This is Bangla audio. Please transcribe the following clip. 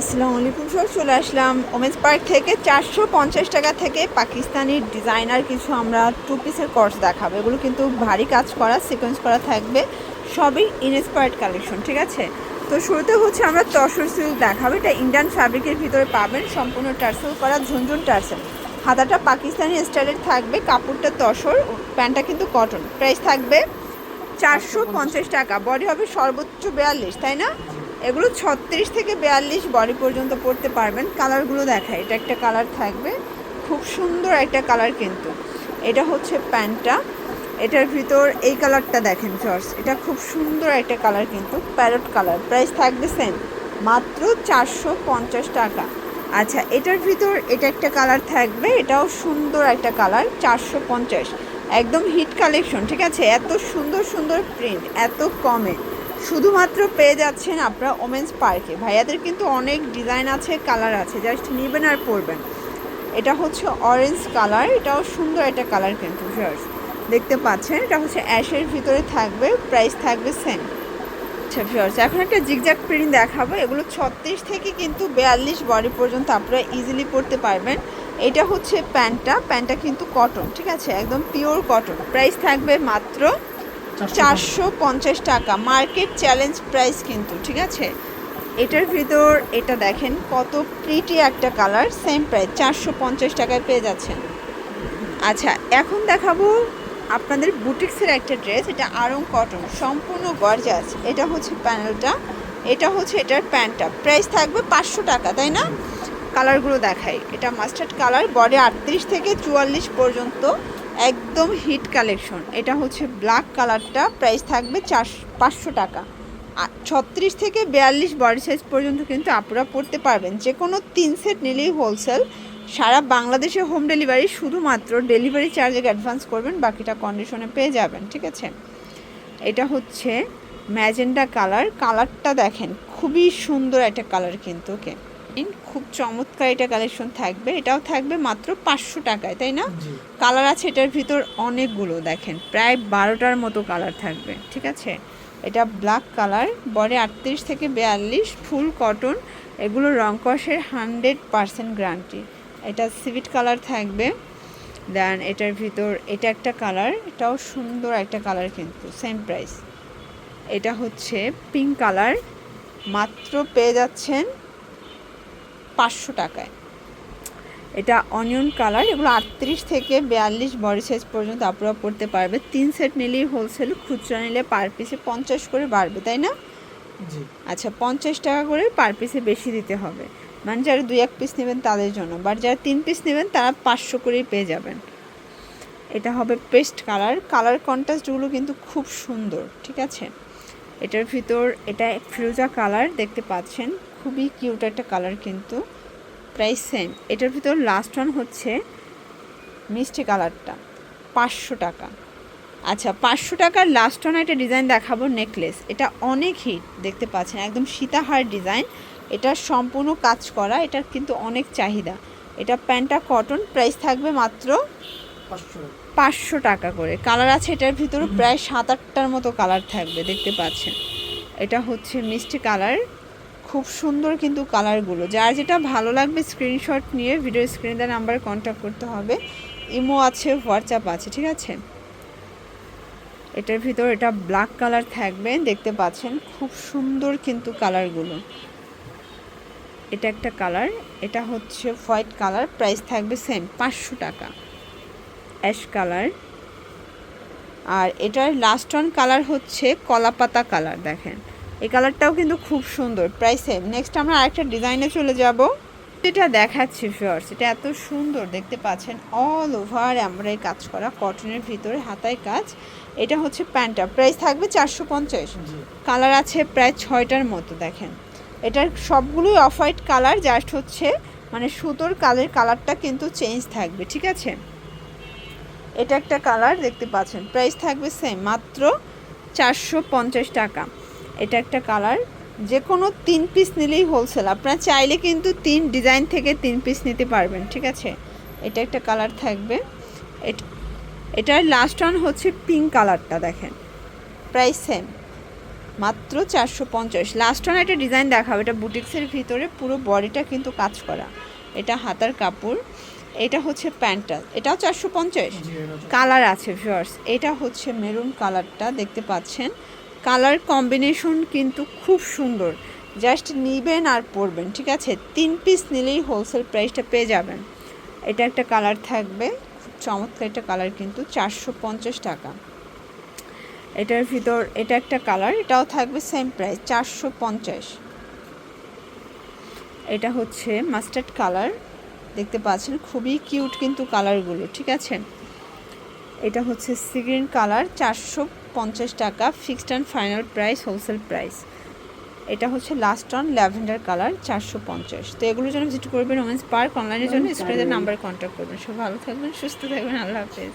আসসালামু আলাইকুম সব চলে আসলাম ওমেন্স পার্ক থেকে। চারশো পঞ্চাশ টাকা থেকে পাকিস্তানি ডিজাইনার কিছু আমরা টু পিসের কোর্স দেখাবো। এগুলো কিন্তু ভারী কাজ করা সিকোয়েন্স করা থাকবে। সবই ইনস্পায়ার্ড কালেকশন ঠিক আছে? তো শুরুতে হচ্ছে আমরা তসর সিল্ক দেখাবো। এটা ইন্ডিয়ান ফ্যাব্রিকের ভিতরে পাবেন, সম্পূর্ণ টার্সেল করা, ঝুনঝুন টার্সেল। হাতাটা পাকিস্তানি স্টাইলের থাকবে, কাপড়টা তসর, প্যান্টটা কিন্তু কটন প্রাইস থাকবে চারশো পঞ্চাশ টাকা বডি হবে সর্বোচ্চ বিয়াল্লিশ, তাই না? এগুলো ছত্রিশ থেকে বিয়াল্লিশ বডি পর্যন্ত পড়তে পারবেন। কালারগুলো দেখায় এটা একটা কালার থাকবে। খুব সুন্দর একটা কালার কিন্তু। এটা হচ্ছে প্যান্টটা। এটার ভিতর এই কালারটা দেখেন জর্জ এটা খুব সুন্দর একটা কালার কিন্তু প্যারট কালার প্রাইস থাকবে সেম মাত্র চারশো পঞ্চাশ টাকা। আচ্ছা এটার ভিতর এটা একটা কালার থাকবে, এটাও সুন্দর একটা কালার চারশো পঞ্চাশ। একদম হিট কালেকশন ঠিক আছে? এত সুন্দর সুন্দর প্রিন্ট এত কমে। শুধুমাত্র পেয়ে যাচ্ছেন আপনারা ওমেন্স পার্কে। ভাইয়াদের কিন্তু অনেক ডিজাইন আছে, কালার আছে, জাস্ট নেবেন আর পরবেন। এটা হচ্ছে অরেঞ্জ কালার এটাও সুন্দর একটা কালার কিন্তু ভিউয়ার্স দেখতে পাচ্ছেন, এটা হচ্ছে অ্যাশের ভিতরে থাকবে প্রাইস থাকবে সেম আচ্ছা ভিউয়ার্স এখন একটা জিগজ্যাগ প্রিন্ট দেখাবো, এগুলো ছত্রিশ থেকে কিন্তু বিয়াল্লিশ বডি পর্যন্ত আপনারা ইজিলি পরতে পারবেন। এটা হচ্ছে প্যান্টটা প্যান্টটা কিন্তু কটন ঠিক আছে? একদম পিওর কটন প্রাইস থাকবে মাত্র চারশো পঞ্চাশ। টাকা। মার্কেট চ্যালেঞ্জ প্রাইস কিন্তু, ঠিক আছে? এটার ভিতর এটা দেখেন, কত প্রিটি একটা কালার সেম প্রাইস চারশো পঞ্চাশ টাকায় পেয়ে যাচ্ছেন। আচ্ছা এখন দেখাবো আপনাদের বুটিক্সের একটা ড্রেস এটা আরং কটন সম্পূর্ণ গর্জাস এটা হচ্ছে প্যানেলটা এটা হচ্ছে এটার প্যান্টটা প্রাইস থাকবে পাঁচশো টাকা, তাই না? কালারগুলো দেখাই। এটা মাস্টার্ড কালার বডি আটত্রিশ থেকে চুয়াল্লিশ পর্যন্ত। একদম হিট কালেকশন। এটা হচ্ছে ব্ল্যাক কালারটা। প্রাইস থাকবে চার, পাঁচশো টাকা। ছত্রিশ থেকে বিয়াল্লিশ বডি সাইজ পর্যন্ত কিন্তু আপনারা পড়তে পারবেন। যে কোনো তিন সেট নিলেই হোলসেল সারা বাংলাদেশে হোম ডেলিভারি শুধুমাত্র ডেলিভারি চার্জে অ্যাডভান্স করবেন, বাকিটা কন্ডিশনে পেয়ে যাবেন, ঠিক আছে? এটা হচ্ছে ম্যাজেন্ডা কালার কালারটা দেখেন, খুবই সুন্দর একটা কালার কিন্তু ওকে খুব চমৎকার এটা কালেকশন থাকবে। এটাও থাকবে মাত্র পাঁচশো টাকায় তাই না? কালার আছে এটার ভিতর অনেকগুলো দেখেন প্রায় বারোটার মতো কালার থাকবে ঠিক আছে? এটা ব্ল্যাক কালার বডি আটত্রিশ থেকে বিয়াল্লিশ ফুল কটন এগুলো রংকসের হান্ড্রেড পারসেন্ট গ্যারান্টি এটা সিভিট কালার থাকবে। দেন এটার ভিতর এটা একটা কালার এটাও সুন্দর একটা কালার কিন্তু সেম প্রাইস এটা হচ্ছে পিঙ্ক কালার মাত্র পেয়ে যাচ্ছেন পাঁচশো টাকায়। এটা অনিয়ন কালার এগুলো আটত্রিশ থেকে বিয়াল্লিশ বডি সাইজ পর্যন্ত আপনারা পড়তে পারবে। তিন সেট নিলেই হোলসেল খুচরা নিলে পার পিসে পঞ্চাশ করে বাড়বে তাই না? আচ্ছা পঞ্চাশ টাকা করে পার পিসে বেশি দিতে হবে। মানে যারা দুই এক পিস নেবেন তাদের জন্য বাট যারা তিন পিস নেবেন তারা পাঁচশো করেই পেয়ে যাবেন। এটা হবে পেস্ট কালার কালার কন্ট্রাস্টগুলো কিন্তু খুব সুন্দর ঠিক আছে? এটার ভিতর এটা ফিরোজা কালার দেখতে পাচ্ছেন? খুবই কিউট একটা কালার কিন্তু। Price same. এটার ভিতর লাস্ট ওয়ান হচ্ছে মিষ্টি কালারটা। পাঁচশো টাকা। আচ্ছা পাঁচশো টাকার লাস্ট ওয়ান একটা ডিজাইন দেখাবো নেকলেস এটা অনেক হিট দেখতে পাচ্ছেন? একদম সীতাহার ডিজাইন এটা সম্পূর্ণ কাজ করা এটার কিন্তু অনেক চাহিদা। এটা প্যান্টটা কটন প্রাইস থাকবে মাত্র পাঁচশো। টাকা করে। কালার আছে এটার ভিতরে প্রায় সাত আটটার মতো কালার থাকবে দেখতে পাচ্ছেন? এটা হচ্ছে মিষ্টি কালার। খুব সুন্দর কিন্তু কালারগুলো। যার যেটা ভালো লাগবে স্ক্রিনশট নিয়ে ভিডিও স্ক্রিনে দেওয়া নাম্বারে কন্ট্যাক্ট করতে হবে। ইমো আছে হোয়াটসঅ্যাপ আছে, ঠিক আছে? এটার ভিতর এটা ব্ল্যাক কালার থাকবে, দেখতে পাচ্ছেন? খুব সুন্দর কিন্তু কালারগুলো। এটা একটা কালার এটা হচ্ছে হোয়াইট কালার প্রাইস থাকবে সেম পাঁচশো টাকা। অ্যাশ কালার আর এটার লাস্ট ওয়ান কালার হচ্ছে কলাপাতা কালার দেখেন। এই কালারটাও কিন্তু খুব সুন্দর প্রাইস সেম। নেক্সট আমরা আরেকটা ডিজাইনে চলে যাব। যেটা দেখাচ্ছি ফিওর্স এটা এত সুন্দর দেখতে পাচ্ছেন অল ওভার আমরা এই কাজ করা কটনের ভিতরে হাতায় কাজ। এটা হচ্ছে প্যান্টটা প্রাইস থাকবে চারশো পঞ্চাশ। কালার আছে প্রায় ছয়টার মতো দেখেন। এটার সবগুলোই অফ হোয়াইট কালার জাস্ট হচ্ছে মানে সুতোর কালের কালারটা কিন্তু চেঞ্জ থাকবে ঠিক আছে? এটা একটা কালার দেখতে পাচ্ছেন প্রাইস থাকবে সেম মাত্র চারশো পঞ্চাশ টাকা। এটা একটা কালার। যে কোনো তিন পিস নিলেই হোলসেল আপনারা চাইলে কিন্তু তিন ডিজাইন থেকে তিন পিস নিতে পারবেন ঠিক আছে? এটা একটা কালার থাকবে। এটার লাস্ট ওয়ান হচ্ছে পিঙ্ক কালারটা দেখেন। প্রাইস সেম মাত্র চারশো পঞ্চাশ। লাস্ট ওয়ান একটা ডিজাইন দেখাবো। এটা বুটিক্সের ভিতরে পুরো বডিটা কিন্তু কাজ করা। এটা হাতার কাপড়। এটা হচ্ছে প্যান্টটা এটাও চারশো পঞ্চাশ। কালার আছে ভিউয়ার্স এটা হচ্ছে মেরুন কালারটা দেখতে পাচ্ছেন। কালার কম্বিনেশন কিন্তু খুব সুন্দর। জাস্ট নিবেন আর পরবেন, ঠিক আছে? তিন পিস নিলেই হোলসেল প্রাইসটা পেয়ে যাবেন। এটা একটা কালার থাকবে চমৎকার একটা কালার কিন্তু, চারশো পঞ্চাশ টাকা। এটার ভিতর, এটা একটা কালার, এটাও থাকবে সেম প্রাইস চারশো পঞ্চাশ। এটা হচ্ছে মাস্টার্ড কালার, দেখতে পাচ্ছেন? খুবই কিউট কিন্তু কালারগুলো, ঠিক আছে? এটা হচ্ছে সিগ্রিন কালার, চারশো পঞ্চাশ টাকা fixed and final price wholesale price এটা হচ্ছে লাস্ট অন ল্যাভেন্ডার কালার চারশো পঞ্চাশ। তো এগুলোর জন্য ভিজিট করবেন ওমেন্স পার্ক। অনলাইনের জন্য স্ক্রিনের নাম্বারে কন্ট্যাক্ট করবেন। সব ভালো থাকবেন সুস্থ থাকবেন। আল্লাহ হাফেজ।